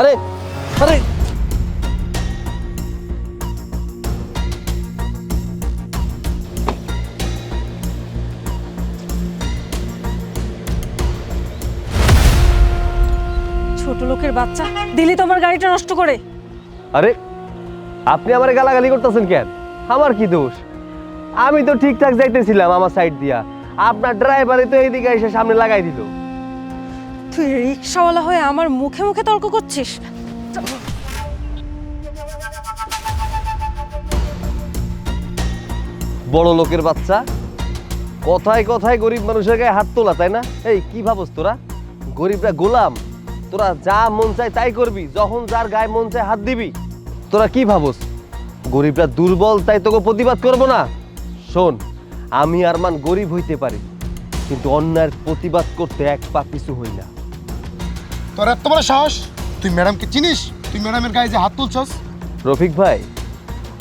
আরে আরে। ছোট লোকের বাচ্চা দিলি তোমার গাড়িটা নষ্ট করে। আরে আপনি আমার গালাগালি করতেছেন কেন? আমার কি দোষ? আমি তো ঠিকঠাক যাইতেছিলাম আমার সাইড দিয়া। আপনার ড্রাইভারই তো এইদিকে এসে সামনে লাগাই দিল। তুই রিক্সাওয়ালা হয়ে আমার মুখে মুখে তর্ক করছিস? বড় লোকের বাচ্চা? কথায় কথায় গরিব মানুষের গায়ে হাত তোলা, তাই না? এই, কি ভাবস তোরা? গরিবরা গোলাম। তোরা যা মন চায় তাই করবি, যখন যার গায়ে মন চায় হাত দিবি। তোরা কি ভাবস? গরিবরা দুর্বল, তাই তোকে প্রতিবাদ করব না? শোন, আমি আর মান গরিব হইতে পারি, কিন্তু অন্যায়ের প্রতিবাদ করতে এক পা পিছু হই না। তোর এত বড় সাহস? তুই ম্যাডামকে চিনিস? তুই ম্যাডামের গায়ে যে হাত তুলছস? রফিক ভাই,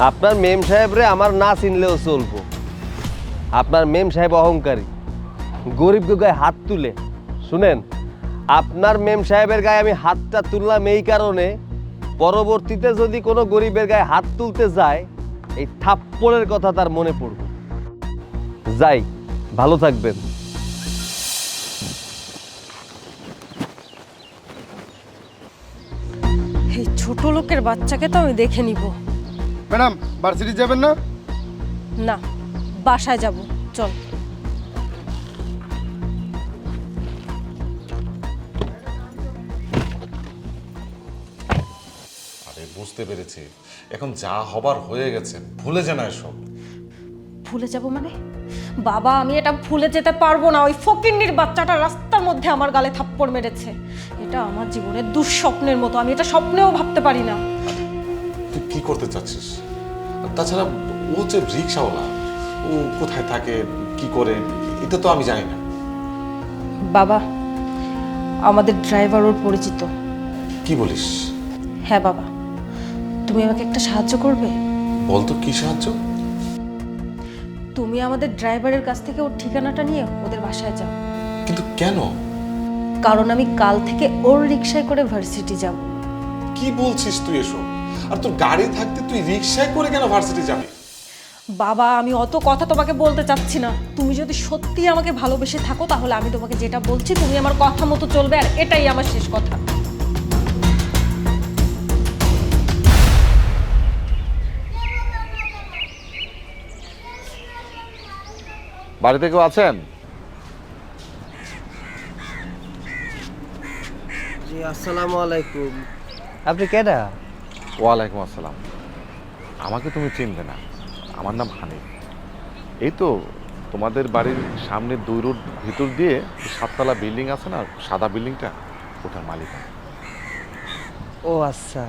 আপনার মেম সাহেবরে আমার না চিনলেও চলবো। আপনার মেম সাহেব অহংকারী। গরিব গায়ে হাত তুলে। শুনেন, আপনার মেম সাহেবের গায়ে আমি হাতটা তুললাম এই কারণে, পরবর্তীতে যদি কোনো গরিবের গায়ে হাত তুলতে যায়, এই থাপ্পড়ের কথা তার মনে পড়বে। যাই, ভালো থাকবেন। এই লোকের বাচ্চাকে তো আমি দেখে নিব। ম্যাডাম ভার্সিটি যাবেন না? না বাসায় যাব চল। আরে বুঝতে পেরেছি। এখন যা হবার হয়ে গেছে ভুলে যান এসব ভুলে যাব মানে? বাবা আমি এটা ভুলে যেতে পারব না। ওই ফকিন্নির বাচ্চাটা রাস্তার মধ্যে আমার গালে থাপ্পড় মেরেছে। এটা আমার জীবনের দুঃস্বপ্নের মতো। আমি এটা স্বপ্নেও ভাবতে পারি না। তুই কি করতে চাচ্ছিস? আর তাছাড়া ও যে রিক্সাওয়ালা ও কোথায় থাকে কি করে এটা তো আমি জানি না। বাবা আমাদের ড্রাইভার ওর পরিচিত। কি বলিস? হ্যাঁ বাবা। তুমি আমাকে একটা সাহায্য করবে? বলতো কি সাহায্য? তুমি আমাদের ড্রাইভারের কাছ থেকে ওর ঠিকানাটা নিয়ে ওদের বাসায় যাও। কিন্তু কেন? কারণ আমি কাল থেকে ওর রিক্সায় করে ভার্সিটি যাব। কি বলছিস তুই এসব? আর তোর গাড়ি থাকতে তুই রিক্সায় করে কেন ভার্সিটি যাবি? বাবা আমি অত কথা তোমাকে বলতে চাচ্ছি না। তুমি যদি সত্যি আমাকে ভালোবেসে থাকো তাহলে আমি তোমাকে যেটা বলছি তুমি আমার কথা মতো চলবে আর এটাই আমার শেষ কথা। বাড়িতে কেউ আছেন জি আসসালামু আলাইকুম। আপনি কেডা? ওয়ালাইকুম আসসালাম। আমাকে তুমি চিনবে না। আমার নাম হানিফ। এই তো তোমাদের বাড়ির সামনে দুই রোড ভিতর দিয়ে সাততলা বিল্ডিং আছে না সাদা বিল্ডিংটা? ওটার মালিক ও আচ্ছা।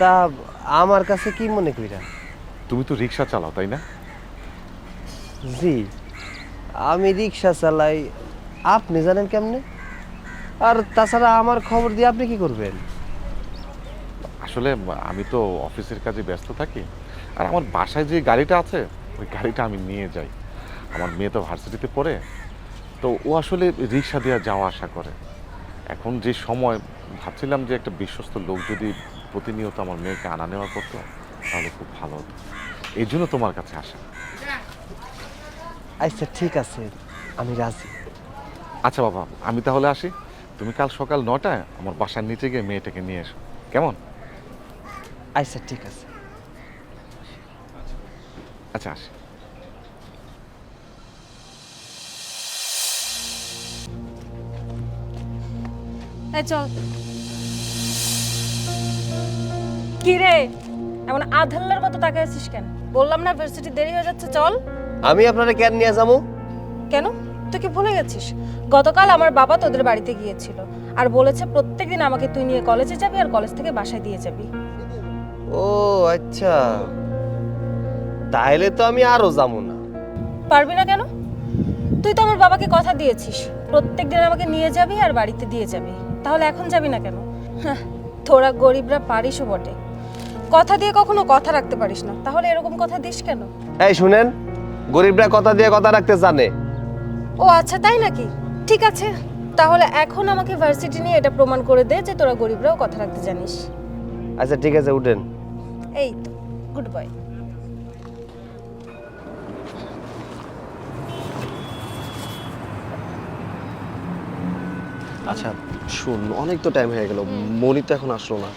তা আমার কাছে কি মনে কইরা? তুমি তো রিক্সা চালাও তাই না? জি। আমি রিক্সা চালাই। আপনি জানেন কেমনে? আর তাছাড়া আমার খবর দিয়ে আপনি কি করবেন? আসলে আমি তো অফিসের কাজে ব্যস্ত থাকি আর আমার বাসায় যে গাড়িটা আছে ওই গাড়িটা আমি নিয়ে যাই। আমার মেয়ে তো ভার্সিটিতে পড়ে তো ও আসলে রিক্সা দিয়ে যাওয়া আসা করে। এখন যে সময় ভাবছিলাম যে একটা বিশ্বস্ত লোক যদি প্রতিনিয়ত আমার মেয়েকে আনা নেওয়া করতো তাহলে খুব ভালো হতো। এই জন্য তোমার কাছে আসা। আচ্ছা ঠিক আছে আমি রাজি। আচ্ছা বাবা আমি তাহলে আসি। তুমি কাল সকাল নটায় আমার বাসার নিচে গিয়ে মেয়েটাকে নিয়ে এসো। কেমন? আচ্ছা ঠিক আছে। আচ্ছা আসি। চল। কি রে এমন আধাল্লার মতো তাকিয়ে আছিস কেন? বললাম না ভার্সিটি দেরি হয়ে যাচ্ছে চল। আমি আপনারা কেন নিয়ে যাব। কেন? তুই কি ভুলে গেছিস? গতকাল আমার বাবা তোদের বাড়িতে গিয়েছিল আর বলেছে প্রত্যেকদিন আমাকে তুই নিয়ে কলেজে যাবি আর কলেজ থেকে বাসায় দিয়ে যাবি। ও আচ্ছা। তাহলে তো আমি আরও যাব না। পারবি না কেন? তুই তো আমার বাবাকে কথা দিয়েছিস। প্রত্যেকদিন আমাকে নিয়ে যাবি আর বাড়িতে দিয়ে যাবি। তাহলে এখন যাবি না কেন? হ্যাঁ, তোরা গরিবরা পারিসও বটে। কথা দিয়ে কখনো কথা রাখতে পারিস না। তাহলে এরকম কথা দিস কেন? এই শুনেন গরিবরা কথা দিয়ে কথা রাখতে জানে। ও আচ্ছা তাই নাকি? ঠিক আছে তাহলে এখন আমাকে ভার্সিটি নিয়ে এটা প্রমাণ করে দে যে তোরা গরিবরাও কথা রাখতে জানিস। আচ্ছা ঠিক আছে উঠেন। এই তো গুড বয়। আচ্ছা শুন অনেক তো টাইম হয়ে গেল মনি তো এখন আসলো না।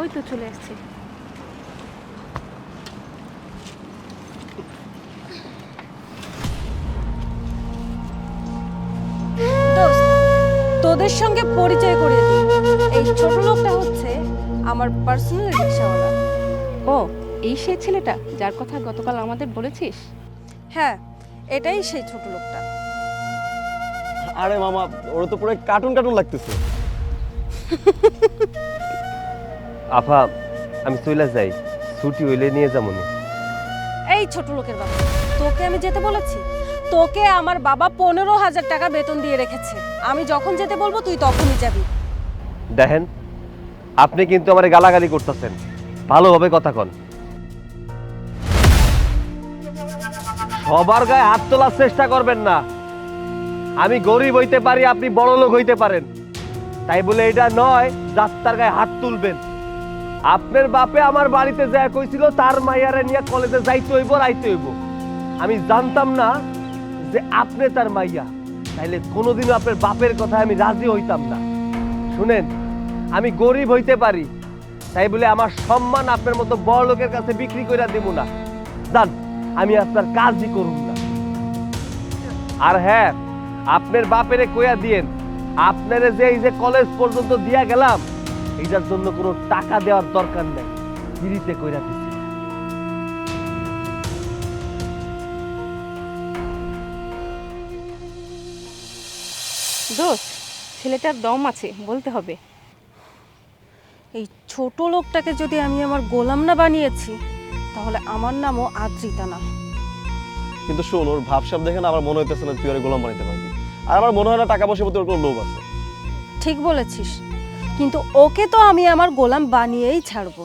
ওই তো চলে আসছে তোদের সঙ্গে পরিচয় করিয়ে দিই। এই ছোট লোকটা হচ্ছে আমার পার্সোনাল রিক্সাওয়ালা। ও এই সেই ছেলেটা যার কথা গতকাল আমাদের বলেছিস? হ্যাঁ এটাই সেই ছোট লোকটা। আরে মামা ওরা তো পুরো কার্টুন কার্টুন লাগতেছে। আফা আমি চলে যাই। ছুটি হইলে নিয়ে যাব নি। এই ছোট লোকের বাবা তোকে আমি যেতে বলেছি? তোকে আমার বাবা পনেরো হাজার টাকা বেতন দিয়ে রেখেছে। আমি যখন যেতে বলব, তুই তখনই যাবি। দেখেন, আপনি কিন্তু আমার গালাগালি করতেছেন। ভালোভাবে কথা কন। সবার গায়ে হাত তোলার চেষ্টা করবেন না। আমি গরিব হইতে পারি, আপনি বড় লোক হইতে পারেন। তাই বলে এটা নয় রাস্তার গায়ে হাত তুলবেন। আপনার বাপে আমার বাড়িতে যায় কইছিল, তার মাইয়ারে নিয়ে কলেজে যাইতে হইব, রাইতে হইব। আমি জানতাম না যে আপনি তার মাইয়া, তাইলে কোনোদিনও আপনার বাপের কথা আমি রাজি হইতাম না। শুনেন, আমি গরিব হইতে পারি, তাই বলে আমার সম্মান আপনার মতো বড় লোকের কাছে বিক্রি করে দেব না। জান আমি আপনার কাজই করুন না। আর হ্যাঁ আপনার বাপেরে কইয়া দিয়েন, আপনারে যে এই যে কলেজ পর্যন্ত দিয়া গেলাম, এইটার জন্য কোনো টাকা দেওয়ার দরকার নেই, ফ্রিতে কইরা দিচ্ছি দোস্ত ছেলেটার দম আছে বলতে হবে। এই ছোট লোকটাকে যদি আমি আমার গোলাম না বানিয়েছি তাহলে আমার নামও আদ্রিতা না। কিন্তু শোন ওর ভাবসাব দেখে না আমার মনে হইতেছে না তুই ওর গোলাম বানাইতে পারবি। আর আমার মনে হয় না টাকা পয়সা প্রতি ওর কোনো লোভ আছে। ঠিক বলেছিস কিন্তু ওকে তো আমি আমার গোলাম বানিয়েই ছাড়বো।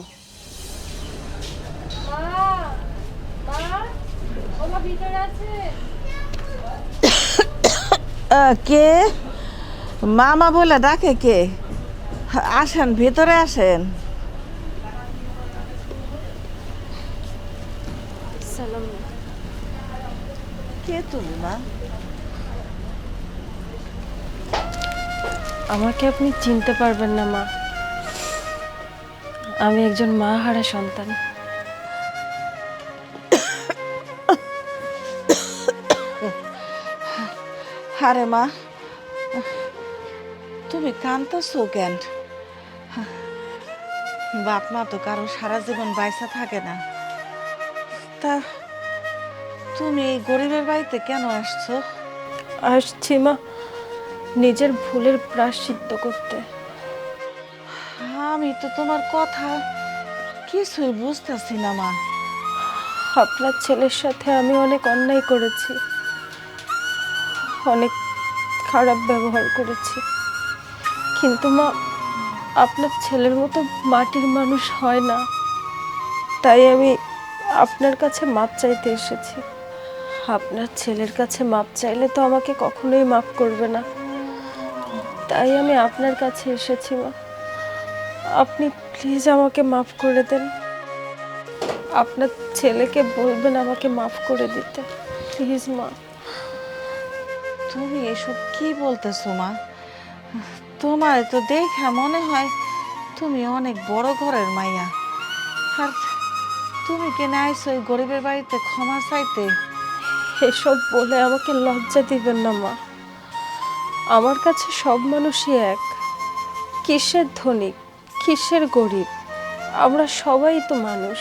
কে? মামা বলে ডাকে কে? আসেন ভিতরে আসেন। কে তুমি মা? আমাকে আপনি চিনতে পারবেন না মা। আমি একজন মা হারা সন্তান। আরে মা তুমি কান্দছো কেন বাপ মা তো কারও সারা জীবন বাইসা থাকে না। তা তুমি এই গরিবের বাড়িতে কেন আসছো? আসছি মা নিজের ভুলের প্রাশ্চিত্য করতে। আমি তো তোমার কথা কিছুই বুঝতেছি না মা। আপনার ছেলের সাথে আমি অনেক অন্যায় করেছি অনেক খারাপ ব্যবহার করেছি। কিন্তু মা, আপনার ছেলের মতো মাটির মানুষ হয় না। তাই আমি আপনার কাছে মাপ চাইতে এসেছি। আপনার ছেলের কাছে মাপ চাইলে তো আমাকে কখনোই মাপ করবে না। তাই আমি আপনার কাছে এসেছি মা। আপনি প্লিজ আমাকে মাফ করে দেন। আপনার ছেলেকে বলবেন আমাকে মাফ করে দিতে। প্লিজ মা। তুমি এসব কি বলতেছো মা? তোমার তো দেখা মনে হয় তুমি অনেক বড় ঘরের মাইয়া। আর তুমি কেন আইসো ওই গরিবের বাড়িতে ক্ষমা চাইতে? এসব বলে আমাকে লজ্জা দিবেন না মা। আমার কাছে সব মানুষই এক। কিসের ধনী কিসের গরিব? আমরা সবাই তো মানুষ।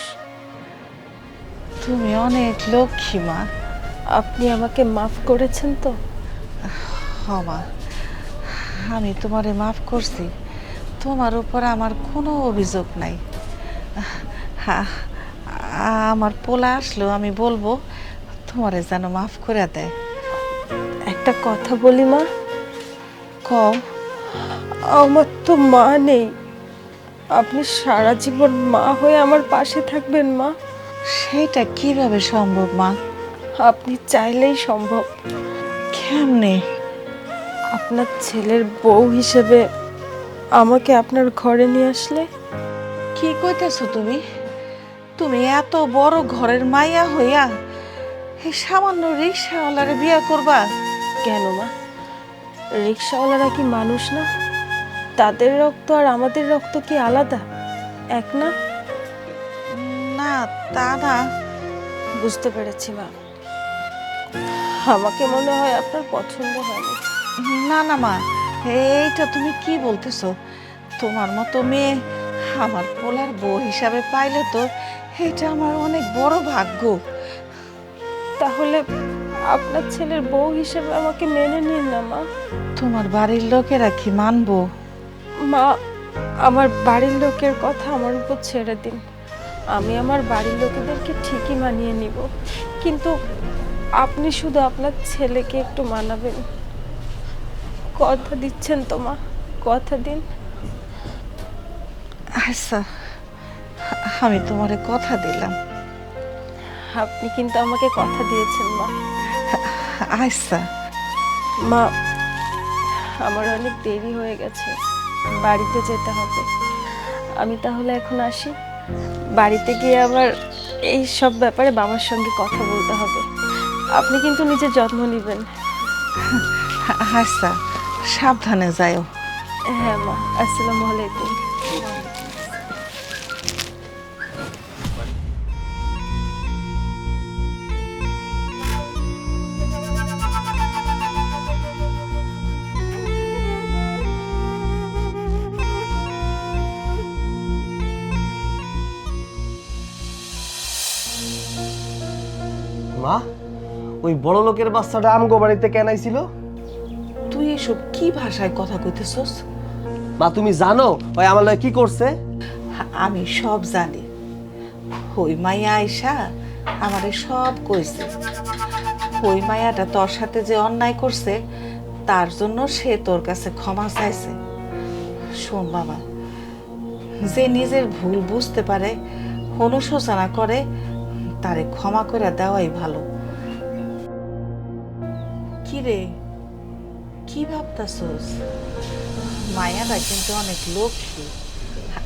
তুমি অনেক লক্ষ্মী মা। আপনি আমাকে মাফ করেছেন তো? হ মা। আমি তোমারে মাফ করছি। তোমার উপর আমার কোনো অভিযোগ নাই। হ্যাঁ আমার পোলা আসলো আমি বলব তোমারে যেন মাফ করে দেয়। একটা কথা বলি মা। কম আমার তো মা নেই। আপনি সারা জীবন মা হয়ে আমার পাশে থাকবেন মা। সেটা কীভাবে সম্ভব মা? আপনি চাইলেই সম্ভব। কেমনে? আপনার ছেলের বউ হিসেবে আমাকে আপনার ঘরে নিয়ে আসলে? কি কইতেছো তুমি? তুমি এত বড় ঘরের মাইয়া হইয়া এই সামান্য রিক্সাওয়ালারে বিয়ে করবা? কেন মা? রিক্সাওয়ালারা কি মানুষ না? তাদের রক্ত আর আমাদের রক্ত কি আলাদা? এক না? না তা না। বুঝতে পেরেছি মা। আমাকে মনে হয় আপনার পছন্দ হয়নি। না না মা এইটা তুমি কি বলতেছো? তোমার মতো মেয়ে আমার পোলার বউ হিসাবে পাইলে তো এটা আমার অনেক বড় ভাগ্য। তাহলে আপনার ছেলের বউ হিসেবে আমাকে মেনে নিন না মা। তোমার বাড়ির লোকেরা কি মানবো? মা আমার বাড়ির লোকের কথা আমার উপর ছেড়ে দিন। আমি আমার বাড়ির লোকেদেরকে ঠিকই মানিয়ে নিব। কিন্তু আপনি শুধু আপনার ছেলেকে একটু মানাবেন। কথা দিচ্ছেন তো মা? কথা দিন। আচ্ছা আমি তোমারে কথা দিলাম। আপনি কিন্তু আমাকে কথা দিয়েছেন মা। আচ্ছা মা আমার অনেক দেরি হয়ে গেছে। বাড়িতে যেতে হবে। আমি তাহলে এখন আসি। বাড়িতে গিয়ে আবার এই সব ব্যাপারে বাবার সঙ্গে কথা বলতে হবে। আপনি কিন্তু নিজের যত্ন নেবেন। আচ্ছা সাবধানে যাও হ্যাঁ মা। আসসালামু আলাইকুম। মা ওই বড় লোকের বাচ্চাটা আমগো বাড়িতে কেন আইছিল? এসব কি ভাষায় কথা কইতেছস? মা তুমি জানো? ওই আমার লগে কি করছে? আমি সব জানি। ওই মাইয়া আইসা আমারে সব কইছে। ওই মায়াটা তোর সাথে যে অন্যায় করছে তার জন্য সে তোর কাছে ক্ষমা চাইছে। শোন বাবা যে নিজের ভুল বুঝতে পারে অনুশোচনা করে তারে ক্ষমা করে দেওয়াই ভালো। কি রে? কি ভাবতাছস? মায়াটা কিন্তু অনেক লক্ষ্মী।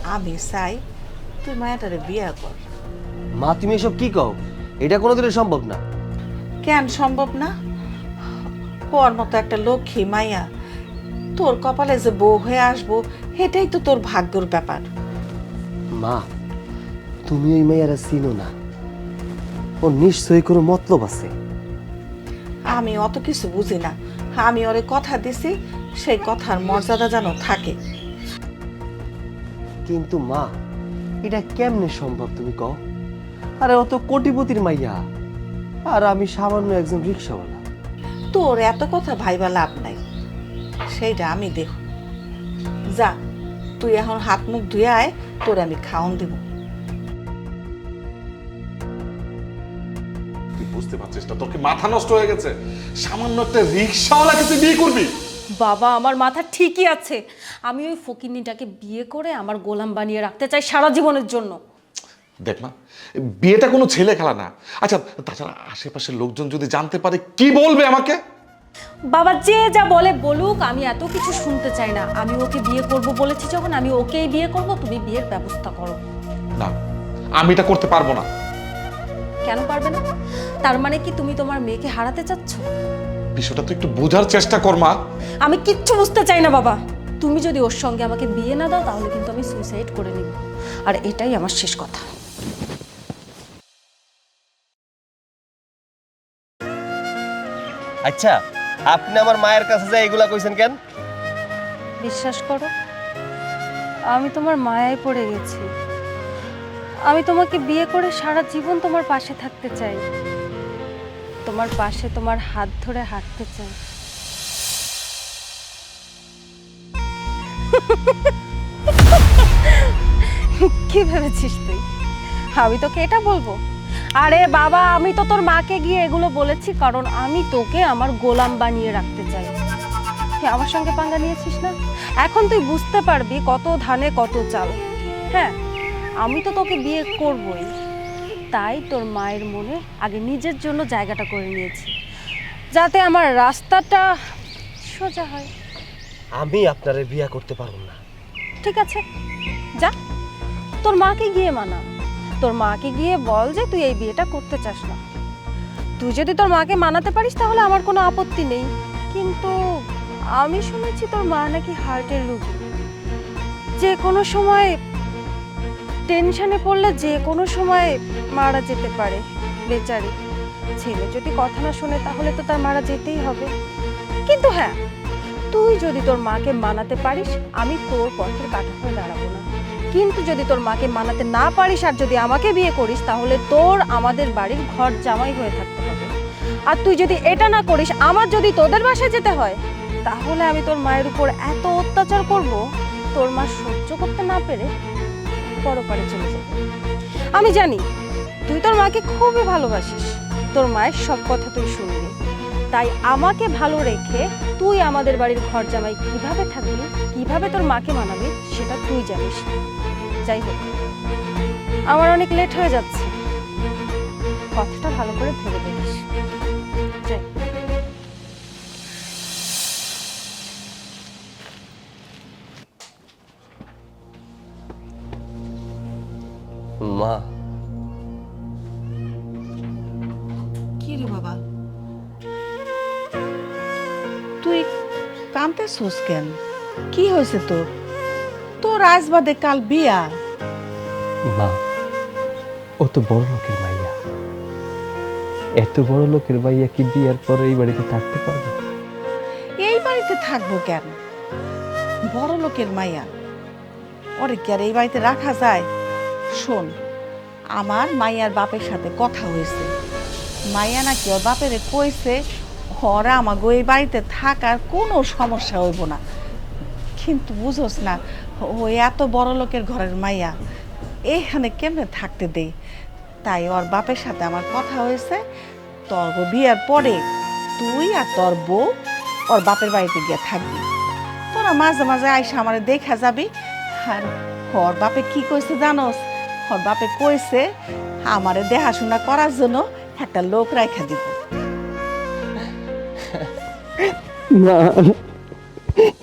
আমি চাই তুই মায়াটারে বিয়া কর। মা তুমি এসব কি কও? এটা কোনোদিনই সম্ভব না। কেন সম্ভব না? ওর মতো একটা লক্ষ্মী মায়া। তোর কপালে যে বউ হয়ে আসব এটাই তো তোর ভাগ্যর ব্যাপার। মা তুমি ওই মেয়েরা চিনো না। ও নিশ্চয়ই কোনো মতলব আছে। আমি অত কিছু বুঝি না। আমি ওরে কথা দিছি সেই কথার মর্যাদা যেন থাকে। কিন্তু মা এটা কেমনে সম্ভব তুমি কও? আরে অত কোটিপতির মাইয়া আর আমি সামান্য একজন রিক্সাওয়ালা। তোর এত কথা ভাইবা লাভ নাই সেইটা আমি দেখ যা তুই এখন হাত মুখ ধুয়ে আয় তোর আমি খাওন দিব। বুঝতে পারছিস না। তোর কি মাথা নষ্ট হয়ে গেছে? সামান্য একটা রিক্সাওয়ালাকে তুই বিয়ে করবি? বাবা আমার মাথা ঠিকই আছে। আমি ওই ফকিন্নিটাকে বিয়ে করে আমার গোলাম বানিয়ে রাখতে চাই সারা জীবনের জন্য। দেখ না বিয়েটা কোনো ছেলে খেলা না। আচ্ছা তাছাড়া আশেপাশের লোকজন যদি জানতে পারে কি বলবে আমাকে? বাবা যে যা বলে বলুক আমি এত কিছু শুনতে চাই না। আমি ওকে বিয়ে করব বলেছি যখন আমি ওকেই বিয়ে করব তুমি বিয়ের ব্যবস্থা করো। না আমি এটা করতে পারব না। কেন পারবে না? তার মানে কি তুমি তোমার মেয়েকে হারাতে চাচ্ছ? বিষয়টা তো একটু বোঝার চেষ্টা কর মা। আমি কিচ্ছু বুঝতে চাই না বাবা। তুমি যদি ওর সঙ্গে আমাকে বিয়ে না দাও তাহলে কিন্তু আমি সুইসাইড করে নিব। আর এটাই আমার শেষ কথা। আচ্ছা আপনি আমার মায়ের কাছে যা এগুলা কইছেন কেন? বিশ্বাস করো আমি তোমার মায়ায় পড়ে গেছি। আমি তোমাকে বিয়ে করে সারা জীবন তোমার পাশে থাকতে চাই। তোমার পাশে তোমার হাত ধরে হাঁটতে চাই। কি ভেবেছিস তুই? আমি তোকে এটা বলব? আরে বাবা, আমি তো তোর মাকে গিয়ে এগুলো বলেছি, কারণ আমি তোকে আমার গোলাম বানিয়ে রাখতে চাই। তুই আমার সঙ্গে পাঙ্গা নিয়েছিস না? এখন তুই বুঝতে পারবি কত ধানে কত চাল। হ্যাঁ আমি তো তোকে বিয়ে করবই। তাই তোর মায়ের মনে আগে নিজের জন্য জায়গাটা করে নিয়েছি। যাতে আমার রাস্তাটা সোজা হয়। আমি আপনারে বিয়ে করতে পারব না। ঠিক আছে যা। তোর মাকে গিয়ে মানা। তোর মাকে গিয়ে বল যে তুই এই বিয়েটা করতে চাস না। তুই যদি তোর মাকে মানাতে পারিস তাহলে আমার কোনো আপত্তি নেই। কিন্তু আমি শুনেছি তোর মা নাকি হার্টের রোগী। যে কোনো সময় টেনশনে পড়লে যে কোনো সময় মারা যেতে পারে বেচারি ছেলে। যদি কথা না শোনে তাহলে তো তার মারা যেতেই হবে। কিন্তু হ্যাঁ তুই যদি তোর মাকে মানাতে পারিস, আমি তোর পথের কাটা হয়ে দাঁড়াবো না। কিন্তু যদি তোর মাকে মানাতে না পারিস আর যদি আমাকে বিয়ে করিস, তাহলে তোর আমাদের বাড়ির ঘর জামাই হয়ে থাকতে হবে। আর তুই যদি এটা না করিস, আমার যদি তোদের বাসায় যেতে হয়, তাহলে আমি তোর মায়ের উপর এত অত্যাচার করব, তোর মা সহ্য করতে না পেরে পরপারে চলে যাবে। আমি জানি, তুই তোর মাকে খুবই ভালোবাসিস। তোর মায়ের সব কথা তুই শুনবি। তাই আমাকে ভালো রেখে তুই আমাদের বাড়ির ঘর জামাই কীভাবে থাকবি, কীভাবে তোর মাকে মানাবি, সেটা তুই জানিস। যাই হোক, আমার অনেক লেট হয়ে যাচ্ছে। কথাটা ভালো করে ভেবে দেখিস। যাই। মা। কি রে বাবা? তুই কাঁদতেছিস কেন? কি হয়েছে তোর? তোর আজ বাদে কাল বিয়া। মা ও তো বড় লোকের মাইয়া। এত বড় লোকের মাইয়া কি বিয়ার পরে এই বাড়িতে থাকতে পারবে? এই বাড়িতে থাকব কেন? বড় লোকের মাইয়া। ওরে কি আর এই বাড়িতে রাখা যায়? শোন আমার মাইয়ার বাপের সাথে কথা হয়েছে। মাইয়া নাকি ওর বাপেরে কইছে, ওরা আমাকে এই বাড়িতে থাকার কোনো সমস্যা হইব না। কিন্তু বুঝোস না, ও এত বড় লোকের ঘরের মাইয়া, এখানে কেমনে থাকতে দেই? তাই ওর বাপের সাথে আমার কথা হয়েছে তোর বিয়ার পরে তুই আর তোর বউ ওর বাপের বাড়িতে গিয়ে থাকবি। তোরা মাঝে মাঝে আইসা আমার দেখা যাবি, আর ওর বাপে কি কইছে জানোস? ওর বাপে কইছে আমারে দেখাশোনা করার জন্য একটা লোক রাখা দিব। না।